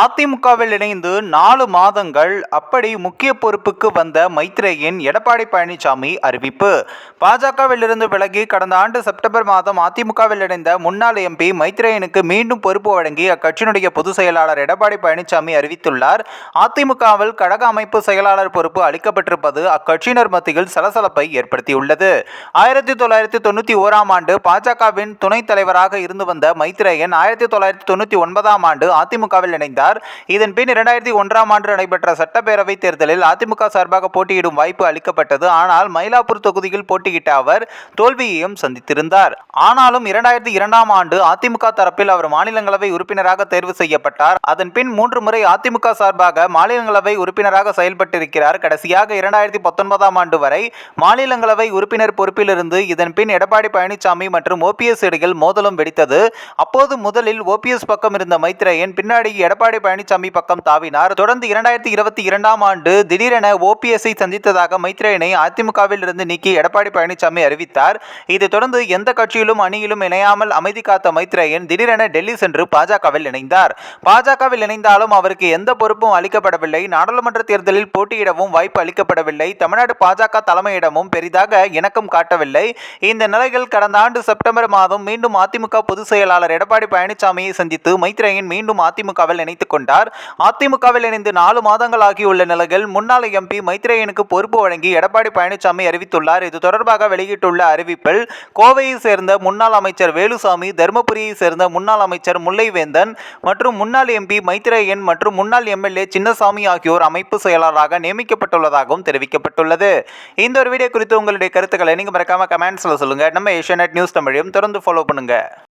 அதிமுகவில் இணைந்து நாலு மாதங்கள் அப்படி முக்கிய பொறுப்புக்கு வந்த மைத்ரேயின் எடப்பாடி பழனிசாமி அறிவிப்பு. பாஜகவில் இருந்து விலகி கடந்த ஆண்டு செப்டம்பர் மாதம் அதிமுகவில் இணைந்த முன்னாள் எம்பி மைத்ரேயனுக்கு மீண்டும் பொறுப்பு வழங்கி அக்கட்சியினுடைய பொதுச் செயலாளர் எடப்பாடி பழனிசாமி அறிவித்துள்ளார். அதிமுகவில் கழக அமைப்பு செயலாளர் பொறுப்பு அளிக்கப்பட்டிருப்பது அக்கட்சியினர் மத்தியில் சலசலப்பை ஏற்படுத்தியுள்ளது. ஆயிரத்தி தொள்ளாயிரத்தி தொண்ணூற்றி ஓராம் ஆண்டு பாஜகவின் துணைத் தலைவராக இருந்து வந்த மைத்ரேயன் ஆயிரத்தி தொள்ளாயிரத்தி தொண்ணூற்றி ஒன்பதாம் ஆண்டு அதிமுகவில் இணைந்தார். இதன் பின் இரண்டாயிரத்தி ஒன்றாம் ஆண்டு நடைபெற்ற சட்டப்பேரவை தேர்தலில் அதிமுக சார்பாக போட்டியிடும் வாய்ப்பு அளிக்கப்பட்டது. ஆனால் மயிலாப்பூர் தொகுதியில் போட்டியிட்ட அவர் தோல்வியையும் சந்தித்திருந்தார். ஆனாலும் இரண்டாயிரத்தி இரண்டாம் ஆண்டு அதிமுக தரப்பில் அவர் மாநிலங்களவை உறுப்பினராக தேர்வு செய்யப்பட்டார். அதன் பின் மூன்று முறை அதிமுக சார்பாக மாநிலங்களவை உறுப்பினராக செயல்பட்டிருக்கிறார். கடைசியாக இரண்டாயிரத்தி பத்தொன்பதாம் ஆண்டு வரை மாநிலங்களவை உறுப்பினர் பொறுப்பிலிருந்து இதன் பின் எடப்பாடி பழனிசாமி மற்றும் ஓபிஎஸ் இடையில் மோதலும் வெடித்தது. அப்போது முதலில் ஓபிஎஸ் பக்கம் இருந்த மைத்ரேயன் பின்னாடி எடப்பாடி பழனிசாமி பக்கம் தாவினார். தொடர்ந்து இரண்டாயிரத்தி இருபத்தி இரண்டாம் ஆண்டு திடீரென ஓபிஎஸ்ஐ சந்தித்ததாக மைத்ரேயனை அதிமுகவில் இருந்து நீக்கி எடப்பாடி பழனிசாமி அறிவித்தார். இதைத் தொடர்ந்து எந்த கட்சியிலும் அணியிலும் இணையாமல் அமைதி காத்த மைத்ரேயன் திடீரென டெல்லி சென்று பாஜகவில் இணைந்தார். பாஜகவில் இணைந்தாலும் அவருக்கு எந்த பொறுப்பும் அளிக்கப்படவில்லை. நாடாளுமன்ற தேர்தலில் போட்டியிடவும் வாய்ப்பு அளிக்கப்படவில்லை. தமிழ்நாடு பாஜக தலைமையிடமும் பெரிதாக இணக்கம் காட்டவில்லை. இந்த நிலையில் கடந்த ஆண்டு செப்டம்பர் மாதம் மீண்டும் அதிமுக பொதுச் செயலாளர் எடப்பாடி பழனிசாமியை சந்தித்து மைத்ரேயன் மீண்டும் அதிமுகவில் இணைத்துக் கொண்டார். அதிமுகவில் இணைந்து நாலு மாதங்கள் ஆகியுள்ள நிலையில் முன்னாள் எம்பி மைத்ரேயனுக்கு பொறுப்பு வழங்கி எடப்பாடி பழனிசாமி அறிவித்துள்ளார். இது தொடர்பாக வெளியிட்டுள்ள அறிவிப்பில் கோவையை சேர்ந்த முன்னாள் அமைச்சர் வேலுசாமி தருமபுரியை சேர்ந்த முன்னாள் அமைச்சர் முல்லைவேந்தன் மற்றும் முன்னாள் எம்பி மைத்ரேயன் மற்றும் முன்னாள் எம்எல்ஏ சின்னசாமி ஆகியோர் அமைப்பு செயலாளராக நியமிக்கப்பட்டுள்ளதாகவும் தெரிவிக்கப்பட்டுள்ளது. இந்த ஒரு வீடியோ குறித்து உங்களுடைய கருத்துக்களை நீங்கள் மறக்காம கமெண்ட்ஸில் சொல்லுங்கள் நம்ம ஏஷியா நியூஸ் தமிழையும் தொடர்ந்து ஃபாலோ பண்ணுங்கள்